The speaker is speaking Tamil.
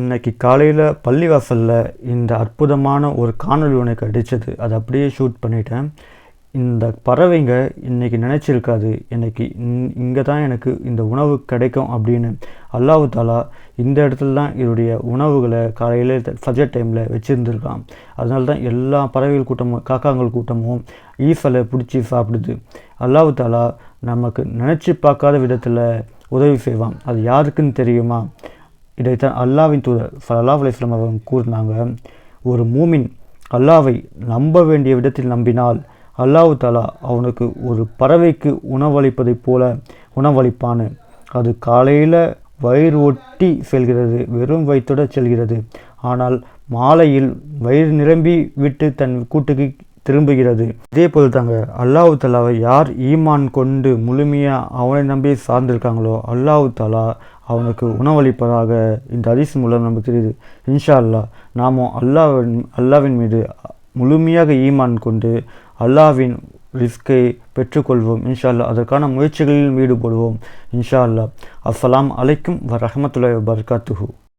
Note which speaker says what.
Speaker 1: இன்னைக்கு காலையில் பள்ளிவாசலில் இந்த அற்புதமான ஒரு காணொளி உனக்கு அடித்தது அதை அப்படியே ஷூட் பண்ணிட்டேன். இந்த பறவைங்க இன்னைக்கு நினச்சிருக்காது. இன்னைக்கு இங்கே தான் எனக்கு இந்த உணவு கிடைக்கும் அப்படின்னு அல்லாஹு தாலா இந்த இடத்துல தான் இதோடைய உணவுகளை காலையில் ஃபஜர் டைமில் வச்சுருந்துருக்கான். அதனால தான் எல்லா பறவைகள் கூட்டமும் காக்காங்கள் கூட்டமும் ஈசலை பிடிச்சி சாப்பிடுது. அல்லாஹு தாலா நமக்கு நினச்சி பார்க்காத விதத்தில் உதவி செய்வான். அது யாருக்குன்னு தெரியுமா? இதைத்தான் அல்லாவின் தூதர் சல்லா அலிஸ்லாம் அவர்கள் கூறினாங்க. ஒரு மூமின் அல்லாவை நம்ப வேண்டிய விதத்தில் நம்பினால் அல்லாஹு தாலா அவனுக்கு ஒரு பறவைக்கு உணவளிப்பதைப் போல உணவளிப்பான். அது காலையில் வயிறு ஒட்டி செல்கிறது வெறும் வயிற்றுடன் செல்கிறது. ஆனால் மாலையில் வயிறு நிரம்பி விட்டு தன் கூட்டுக்கு திரும்புகிறது. இதே போல் தாங்க அல்லாஹு தாலாவை யார் ஈமான் கொண்டு முழுமையாக அவனை நம்பி சார்ந்திருக்காங்களோ அல்லாஹு தாலா அவனுக்கு உணவளிப்பதாக இந்த அரிசி மூலம் நமக்கு தெரியுது. இன்ஷா அல்லாஹ் நாமும் அல்லாவின் அல்லாவின் மீது முழுமையாக ஈமான் கொண்டு அல்லாவின் ரிஸ்கை பெற்றுக்கொள்வோம். இன்ஷா அல்லா அதற்கான முயற்சிகளில் ஈடுபடுவோம். இன்ஷா அல்லாஹ் அஸ்ஸலாம் அலைக்கும் வ ரஹமத்துல்லாஹி வபர்காத்துஹு.